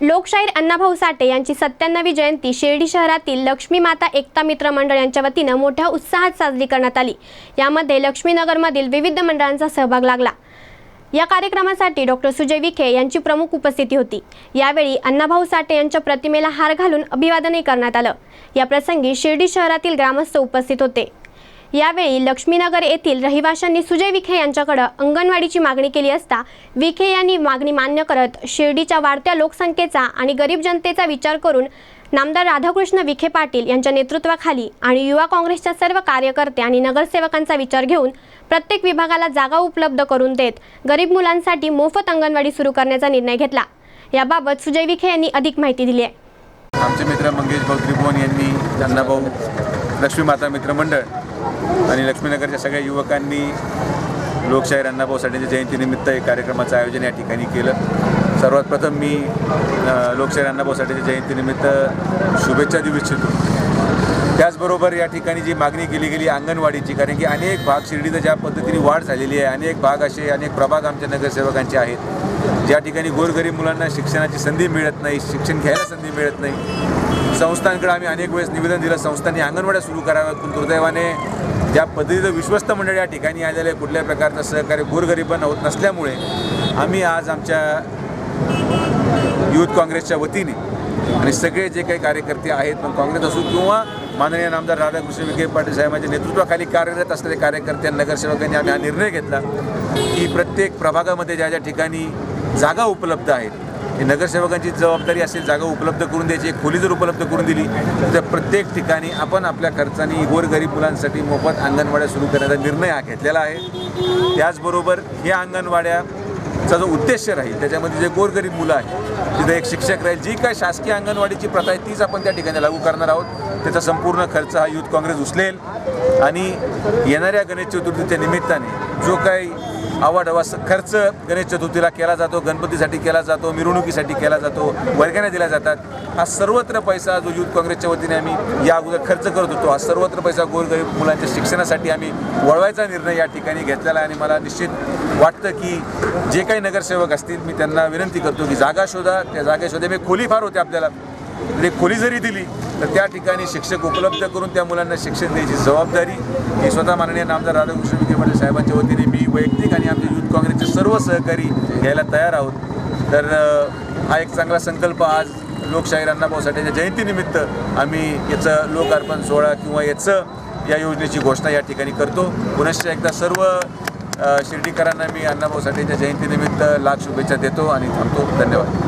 लोकशाहीर अण्णाभाऊ साठे यांची सत्त्याण्णवी जयंती शिर्डी शहरातील लक्ष्मी माता एकता मित्र मंडळ यांच्या वतीनं मोठ्या उत्साहात साजरी करण्यात आली. यामध्ये लक्ष्मीनगरमधील विविध मंडळांचा सहभाग लागला. या कार्यक्रमासाठी डॉक्टर सुजय विखे यांची प्रमुख उपस्थिती होती. यावेळी अण्णाभाऊ साठे यांच्या प्रतिमेला हार घालून अभिवादनही करण्यात आलं. या प्रसंगी शिर्डी शहरातील ग्रामस्थ उपस्थित होते. यावेळी लक्ष्मीनगर येथील रहिवाशांनी सुजय विखे यांच्याकडे अंगणवाडीची मागणी केली असता विखे यांनी मागणी मान्य करत शिर्डीच्या वाढत्या लोकसंख्येचा आणि गरीब जनतेचा विचार करून नामदार राधाकृष्ण विखे पाटील यांच्या नेतृत्वाखाली आणि युवा काँग्रेसच्या सर्व कार्यकर्ते आणि नगरसेवकांचा विचार घेऊन प्रत्येक विभागाला जागा उपलब्ध करून देत गरीब मुलांसाठी मोफत अंगणवाडी सुरू करण्याचा निर्णय घेतला. याबाबत सुजय विखे यांनी अधिक माहिती दिली आहे. आमचे मित्र मंगेश भाऊ त्रिभुवन यांनी लक्ष्मी माता मित्र मंडळ आणि लक्ष्मीनगरच्या सगळ्या युवकांनी लोकशाहीर अण्णाभाऊ साठेंच्या जयंतीनिमित्त एक कार्यक्रमाचं आयोजन या ठिकाणी केलं. सर्वात प्रथम मी लोकशाहीर अण्णाभाऊ साठेंच्या जयंतीनिमित्त शुभेच्छा देऊ इच्छितो. त्याचबरोबर या ठिकाणी जी मागणी केली गेली अंगणवाडीची कारण की अनेक भाग शिर्डीचं ज्या पद्धतीने वाढ झालेली आहे अनेक भाग असे अनेक प्रभाग आमच्या नगरसेवकांचे आहेत. ज्या ठिकाणी गोरगरीब मुलांना शिक्षणाची संधी मिळत नाही शिक्षण घ्यायला संधी मिळत नाही संस्थांकडे आम्ही अनेक वेळेस निवेदन दिलं संस्थांनी अंगणवाड्या सुरू कराव्यात. पण दुर्दैवाने ज्या पद्धतीचं विश्वस्त मंडळ या ठिकाणी आलेलं आहे कुठल्याही प्रकारचं सहकार्य गोरगरिबांना होत नसल्यामुळे आम्ही आज आमच्या युथ काँग्रेसच्या वतीने आणि सगळे जे काही कार्यकर्ते आहेत पण काँग्रेस असो किंवा माननीय नामदार राधाकृष्ण विखे पाटील साहेबांच्या नेतृत्वाखाली कार्यरत असलेले कार्यकर्ते नगरसेवकांनी आम्ही हा निर्णय घेतला की प्रत्येक प्रभागामध्ये ज्या ज्या ठिकाणी जागा उपलब्ध आहेत. नगरसेवकांची जबाबदारी असेल जागा उपलब्ध करून द्यायची एक खोली जर उपलब्ध करून दिली तर प्रत्येक ठिकाणी आपण आपल्या खर्चाने गोरगरीब मुलांसाठी मोफत अंगणवाड्या सुरू करण्याचा निर्णय हा घेतलेला आहे. त्याचबरोबर ह्या अंगणवाड्या चा जो उद्देश राहील त्याच्यामध्ये जे गोरगरीब मुलं आहेत तिथं एक शिक्षक राहील जी काय शासकीय अंगणवाडीची प्रथा आहे तीच आपण त्या ठिकाणी लागू करणार आहोत. त्याचा संपूर्ण खर्च हा युथ काँग्रेस उचलेल. आणि येणाऱ्या गणेश चतुर्थीच्या निमित्ताने जो काही आवाढवा खर्च गणेश चतुर्थीला केला जातो गणपतीसाठी केला जातो मिरवणुकीसाठी केला जातो वर्गण्या दिल्या जातात. हा सर्वत्र पैसा जो युथ काँग्रेसच्या वतीने आम्ही या अगोदर खर्च करत होतो हा सर्वत्र पैसा गोरगरीब मुलांच्या शिक्षणासाठी आम्ही वळवायचा निर्णय या ठिकाणी घेतलेला आहे आणि मला निश्चित वाटतं की जे काही नगरसेवक असतील मी त्यांना विनंती करतो की जागा शोधा. त्या जागे शोधे. खोली फार होते आपल्याला. म्हणजे खोली जरी दिली तर त्या ठिकाणी शिक्षक उपलब्ध करून त्या मुलांना शिक्षण द्यायची जबाबदारी ही स्वतः माननीय नामदार राधाकृष्ण विखे पाटील साहेबांच्या वतीने मी वैयक्तिक आणि आमचे युथ काँग्रेसचे सर्व सहकारी घ्यायला तयार आहोत. तर हा एक चांगला संकल्प आज लोकशाहीर अण्णाभाऊ साठेच्या जयंतीनिमित्त आम्ही याचं लोकार्पण सोहळा किंवा याचं या योजनेची घोषणा या ठिकाणी करतो. पुनश्च एकदा सर्व शिर्डीकरांना मी अण्णाभाऊ साठेच्या जयंतीनिमित्त लाख शुभेच्छा देतो आणि थांबतो. धन्यवाद.